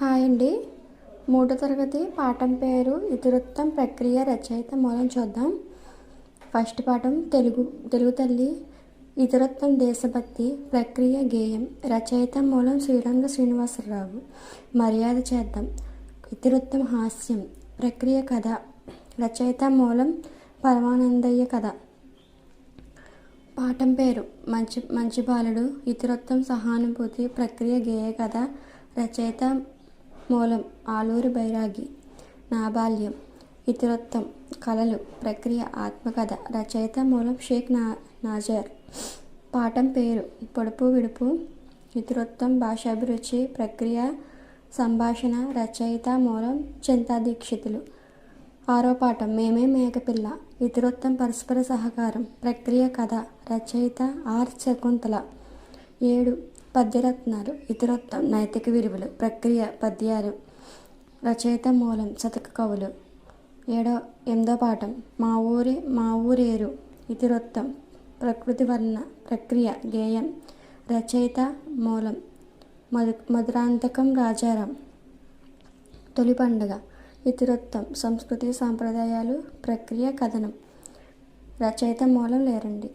Hi అండి. మూడో తరగతి పాఠం పేరు ఇతివృత్తం ప్రక్రియ రచయిత మూలం చూద్దాం. ఫస్ట్ పాఠం తెలుగు తెలుగు తల్లి ఇతివృత్తం దేశభక్తి ప్రక్రియ గేయం రచయిత మూలం శ్రీరంగ శ్రీనివాసరావు. మర్యాద చేద్దాం. ఇతివృత్తం హాస్యం ప్రక్రియ కథ రచయిత మూలం పరమానందయ్య కథ. పాఠం పేరు మంచి మంచి బాలుడు ఇతివృత్తం సహానుభూతి ప్రక్రియ గేయ కథ రచయిత మూలం ఆలూరు బైరాగి నా బాల్యం ఇతివృత్తం కళలు ప్రక్రియ ఆత్మకథ రచయిత మూలం షేక్ నా నాజర్. పాఠం పేరు పొడుపు విడుపు ఇతివృత్తం భాషాభిరుచి ప్రక్రియ సంభాషణ రచయిత మూలం చింతా దీక్షితులు ఆరో పాఠం మేమే మేకపిల్ల ఇతివృత్తం పరస్పర సహకారం ప్రక్రియ కథ రచయిత ఆర్ శకుంతల. ఏడు పద్యరత్నాలు ఇతరత్వం నైతిక విలువలు ప్రక్రియ పద్యాలు రచయిత మూలం శతక కవులు. ఏడో ఎనిమిదో పాఠం. మా ఊరి మా ఊరేరు ఇతివృత్తం ప్రకృతి వర్ణ ప్రక్రియ గేయం రచయిత మూలం మధు మధురాంతకం రాజారాం. తొలి పండుగ ఇతివృత్తం సంస్కృతి సాంప్రదాయాలు ప్రక్రియ కథనం. రచయిత మూలం లేరండి.